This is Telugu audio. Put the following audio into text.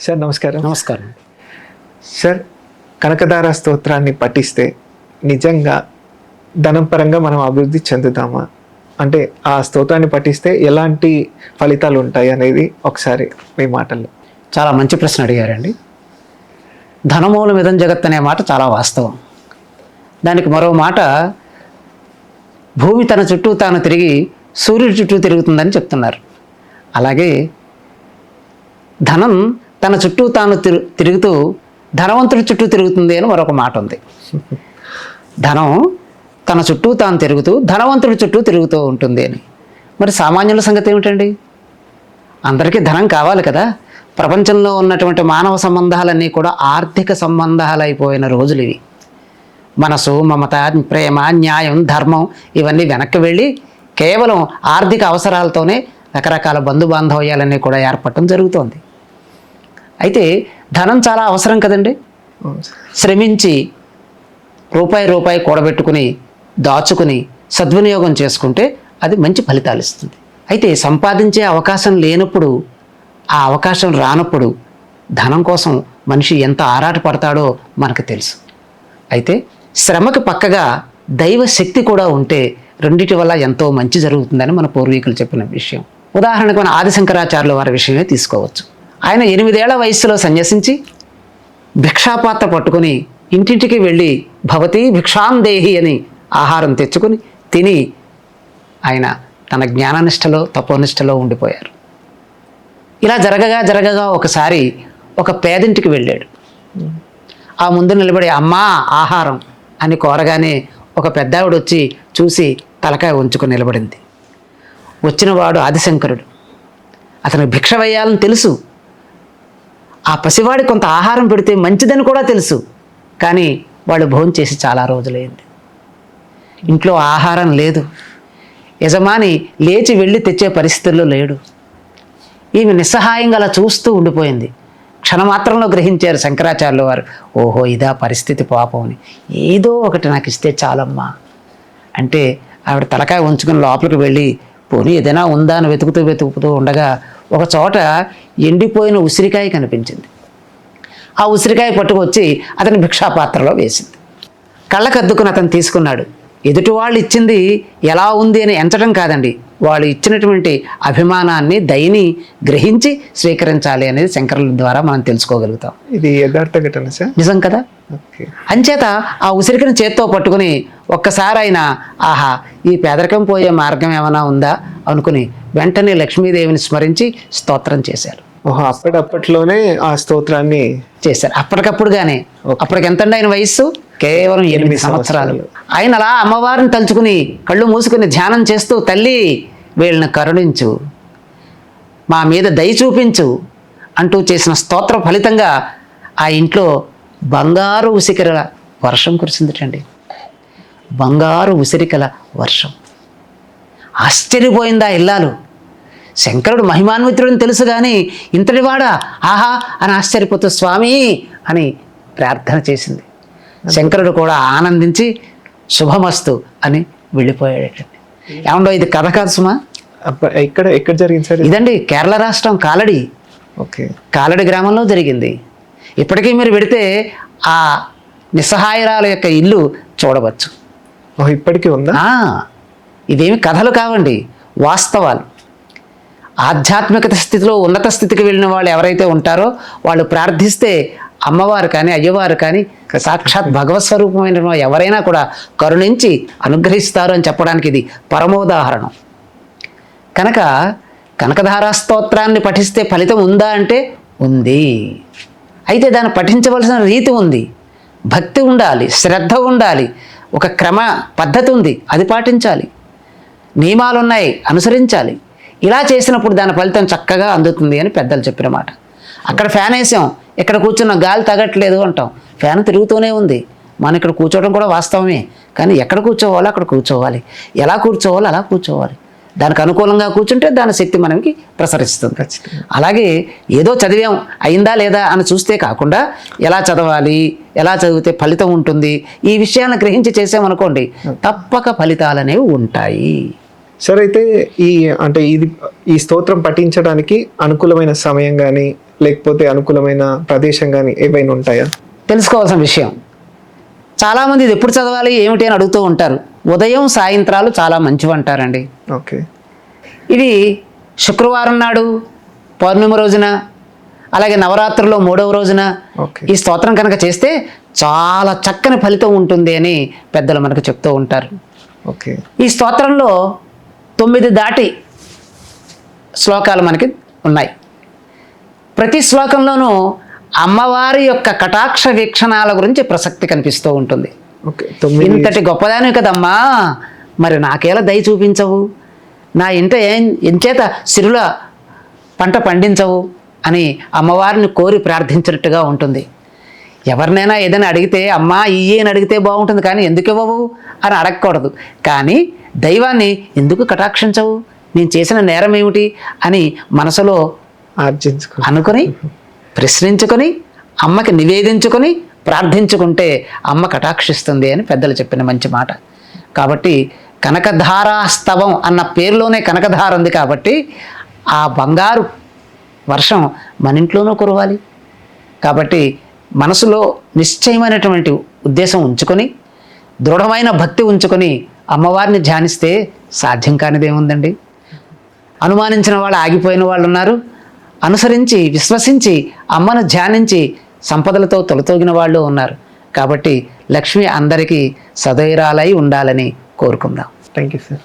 సార్ నమస్కారం. నమస్కారం. సార్ కనకదార స్తోత్రాన్ని పఠిస్తే నిజంగా ధనం పరంగా మనం అభివృద్ధి చెందుతామా? అంటే ఆ స్తోత్రాన్ని పఠిస్తే ఎలాంటి ఫలితాలు ఉంటాయి అనేది ఒకసారి మీ మాటల్లో. చాలా మంచి ప్రశ్న అడిగారండి. ధనమూలం ఇదం జగత్ అనే మాట చాలా వాస్తవం. దానికి మరో మాట భూమి తన చుట్టూ తాను తిరిగి సూర్యుడి చుట్టూ తిరుగుతుందని చెప్తున్నారు. అలాగే ధనం తన చుట్టూ తాను తిరుగుతూ ధనవంతుడి చుట్టూ తిరుగుతుంది అని మరొక మాట ఉంది. ధనం తన చుట్టూ తాను తిరుగుతూ ధనవంతుడి చుట్టూ తిరుగుతూ ఉంటుంది అని. మరి సామాన్యుల సంగతి ఏమిటండి? అందరికీ ధనం కావాలి కదా. ప్రపంచంలో ఉన్నటువంటి మానవ సంబంధాలన్నీ కూడా ఆర్థిక సంబంధాలు అయిపోయిన రోజులు ఇవి. మనసు మమత ప్రేమ న్యాయం ధర్మం ఇవన్నీ వెనక్కి వెళ్ళి కేవలం ఆర్థిక అవసరాలతోనే రకరకాల బంధు బాంధవ్యాలన్నీ కూడా ఏర్పడటం జరుగుతోంది. అయితే ధనం చాలా అవసరం కదండి. శ్రమించి రూపాయి రూపాయి కూడబెట్టుకుని దాచుకుని సద్వినియోగం చేసుకుంటే అది మంచి ఫలితాలు ఇస్తుంది. అయితే సంపాదించే అవకాశం లేనప్పుడు ఆ అవకాశం రానప్పుడు ధనం కోసం మనిషి ఎంత ఆరాటపడతాడో మనకు తెలుసు. అయితే శ్రమకు పక్కగా దైవ శక్తి కూడా ఉంటే రెండిటి వల్ల ఎంతో మంచి జరుగుతుందని మన పూర్వీకులు చెప్పిన విషయం. ఉదాహరణకు మన ఆదిశంకరాచార్యుల వారి విషయమే తీసుకోవచ్చు. ఆయన ఎనిమిదేళ్ళ వయస్సులో సన్యసించి భిక్షాపాత్ర పట్టుకుని ఇంటింటికి వెళ్ళి భవతి భిక్షాందేహి అని ఆహారం తెచ్చుకుని తిని ఆయన తన జ్ఞాననిష్టలో తపోనిష్టలో ఉండిపోయారు. ఇలా జరగగా జరగగా ఒకసారి ఒక పేదింటికి వెళ్ళాడు. ఆ ముందు నిలబడి అమ్మా ఆహారం అని కోరగానే ఒక పెద్దావిడ వచ్చి చూసి తలకాయ ఉంచుకుని నిలబడింది. వచ్చినవాడు ఆదిశంకరుడు. అతను భిక్ష వేయాలని తెలుసు. ఆ పసివాడి కొంత ఆహారం పెడితే మంచిదని కూడా తెలుసు. కానీ వాళ్ళు భోజనం చేసి చాలా రోజులైంది. ఇంట్లో ఆహారం లేదు. యజమాని లేచి వెళ్ళి తెచ్చే పరిస్థితుల్లో లేడు. ఈమె నిస్సహాయంగా అలా చూస్తూ ఉండిపోయింది. క్షణమాత్రంలో గ్రహించారు శంకరాచార్యుల వారు ఓహో ఇదా పరిస్థితి పాపం అని. ఏదో ఒకటి నాకు ఇస్తే చాలమ్మా. అంటే ఆవిడ తలకాయ ఉంచుకుని లోపలికి వెళ్ళి పోనీ ఏదైనా ఉందా అని వెతుకుతూ వెతుకుతూ ఉండగా ఒక చోట ఎండిపోయిన ఉసిరికాయ కనిపించింది. ఆ ఉసిరికాయ పట్టుకొచ్చి అతని భిక్షాపాత్రలో వేసింది. కళ్ళకద్దుకుని అతను తీసుకున్నాడు. ఎదుటి వాళ్ళు ఇచ్చింది ఎలా ఉంది అని ఎంచడం కాదండి. వాళ్ళు ఇచ్చినటువంటి అభిమానాన్ని దయని గ్రహించి స్వీకరించాలి అనేది శంకరుల ద్వారా మనం తెలుసుకోగలుగుతాం. ఇది యథార్థ ఘటన సార్. నిజం కదా? అంచేత ఆ ఉసిరికను చేత్తో పట్టుకుని ఒక్కసారి ఆయన ఆహా ఈ పేదరికం పోయే మార్గం ఏమైనా ఉందా? అనుకుని వెంటనే లక్ష్మీదేవిని స్మరించి స్తోత్రం చేశారు. ఓహో అప్పటిలోనే ఆ స్తోత్రాన్ని చేశారు. అప్పటికప్పుడుగానే. అప్పటికి ఎంతండి ఆయన వయస్సు? కేవలం ఎనిమిది సంవత్సరాలు. ఆయన అలా అమ్మవారిని తలుచుకుని కళ్ళు మూసుకుని ధ్యానం చేస్తూ తల్లి వీళ్ళని కరుణించు. మా మీద దయ చూపించు. అంటూ చేసిన స్తోత్ర ఫలితంగా ఆ ఇంట్లో బంగారు ఉసిరికల వర్షం కురిసిందిటండి. బంగారు ఉసిరికల వర్షం. ఆశ్చర్యపోయిందా ఇల్లాలు. శంకరుడు మహిమాన్వితుడని తెలుసు కానీ ఇంతటివాడా ఆహా అని ఆశ్చర్యపోతూ స్వామి అని ప్రార్థన చేసింది. శంకరుడు కూడా ఆనందించి శుభమస్తు అని వెళ్ళిపోయాడటండి ఏమండో ఇది కథ కాదు సుమా? అప్ప- ఎక్కడ ఎక్కడ జరిగింది సార్ ఇది? ఇదండి కేరళ రాష్ట్రం కాలడి. ఓకే. కాలడి గ్రామంలో జరిగింది. ఇప్పటికీ మీరు పెడితే ఆ నిస్సహాయరాల యొక్క ఇల్లు చూడవచ్చు. ఇప్పటికీ ఉందా? ఇదేమి కథలు కావండి వాస్తవాలు. ఆధ్యాత్మికత స్థితిలో ఉన్నత స్థితికి వెళ్ళిన వాళ్ళు ఎవరైతే ఉంటారో వాళ్ళు ప్రార్థిస్తే అమ్మవారు కానీ అయ్యవారు కానీ సాక్షాత్ భగవత్ స్వరూపమైన ఎవరైనా కూడా కరుణించి అనుగ్రహిస్తారు అని చెప్పడానికి ఇది పరమోదాహరణం. కనుక కనకధారా స్తోత్రాన్ని పఠిస్తే ఫలితం ఉందా అంటే ఉంది. అయితే దాన్ని పఠించవలసిన రీతి ఉంది. భక్తి ఉండాలి శ్రద్ధ ఉండాలి ఒక క్రమ పద్ధతి ఉంది అది పాటించాలి. నియమాలు ఉన్నాయి అనుసరించాలి. ఇలా చేసినప్పుడు దాని ఫలితం చక్కగా అందుతుంది అని పెద్దలు చెప్పిన మాట. అక్కడ ఫ్యాన్ వేసాం ఇక్కడ కూర్చున్న గాలి తగట్లేదు అంటాం. ఫ్యాన్ తిరుగుతూనే ఉంది. మనం ఇక్కడ కూర్చోవడం కూడా వాస్తవమే. కానీ ఎక్కడ కూర్చోవాలో అక్కడ కూర్చోవాలి. ఎలా కూర్చోవాలో అలా కూర్చోవాలి. దానికి అనుకూలంగా కూర్చుంటే దాని శక్తి మనకి ప్రసరిస్తుంది. అలాగే ఏదో చదివాం అయిందా లేదా అని చూస్తే కాకుండా ఎలా చదవాలి ఎలా చదివితే ఫలితం ఉంటుంది ఈ విషయాన్ని గ్రహించి చేసామనుకోండి తప్పక ఫలితాలు అనేవి ఉంటాయి. సార్ అయితే ఈ అంటే ఇది ఈ స్తోత్రం పఠించడానికి అనుకూలమైన సమయం కానీ లేకపోతే అనుకూలమైన ప్రదేశం కానీ ఏవైనా ఉంటాయా? తెలుసుకోవాల్సిన విషయం. చాలామంది ఇది ఎప్పుడు చదవాలి ఏమిటి అని అడుగుతూ ఉంటారు. ఉదయం సాయంత్రాలు చాలా మంచివి అంటారండి ఓకే. ఇవి శుక్రవారం నాడు పౌర్ణమి రోజున అలాగే నవరాత్రుల్లో మూడవ రోజున ఓకే. ఈ స్తోత్రం కనుక చేస్తే చాలా చక్కని ఫలితం ఉంటుంది అని పెద్దలు మనకు చెప్తూ ఉంటారు. ఓకే. ఈ స్తోత్రంలో తొమ్మిది దాటి శ్లోకాలు మనకి ఉన్నాయి. ప్రతి శ్లోకంలోనూ అమ్మవారి యొక్క కటాక్ష వీక్షణాల గురించి ప్రసక్తి కనిపిస్తూ ఉంటుంది. ఇంతటి గొప్పదానివి కదమ్మా. మరి నాకేలా దయ చూపించవు? నా ఇంట ఏం ఎంచేత సిరుల పంట పండించవు అని అమ్మవారిని కోరి ప్రార్థించినట్టుగా ఉంటుంది. ఎవరినైనా ఏదైనా అడిగితే అమ్మా ఇయ్యి అని అడిగితే బాగుంటుంది కానీ ఎందుకు ఇవ్వవు అని అడగకూడదు. కానీ దైవాన్ని ఎందుకు కటాక్షించవు? నేను చేసిన నేరం ఏమిటి అని మనసులో ఆర్జించుకో అనుకొని ప్రశ్నించుకొని అమ్మకి నివేదించుకొని ప్రార్థించుకుంటే అమ్మ కటాక్షిస్తుంది అని పెద్దలు చెప్పిన మంచి మాట. కాబట్టి కనకధారాస్తవం అన్న పేరులోనే కనకధార ఉంది కాబట్టి ఆ బంగారు వర్షం మన ఇంట్లోనూ కురవాలి. కాబట్టి మనసులో నిశ్చయమైనటువంటి ఉద్దేశం ఉంచుకొని దృఢమైన భక్తి ఉంచుకొని అమ్మవారిని ధ్యానిస్తే సాధ్యం కానిదేముందండి అనుమానించిన వాళ్ళు ఆగిపోయిన వాళ్ళు ఉన్నారు అనుసరించి విశ్వసించి అమ్మను ధ్యానించి సంపదలతో తొలతోగిన వాళ్ళు ఉన్నారు. కాబట్టి లక్ష్మి అందరికీ సదైరాలై ఉండాలని కోరుకుందాం. Thank you sir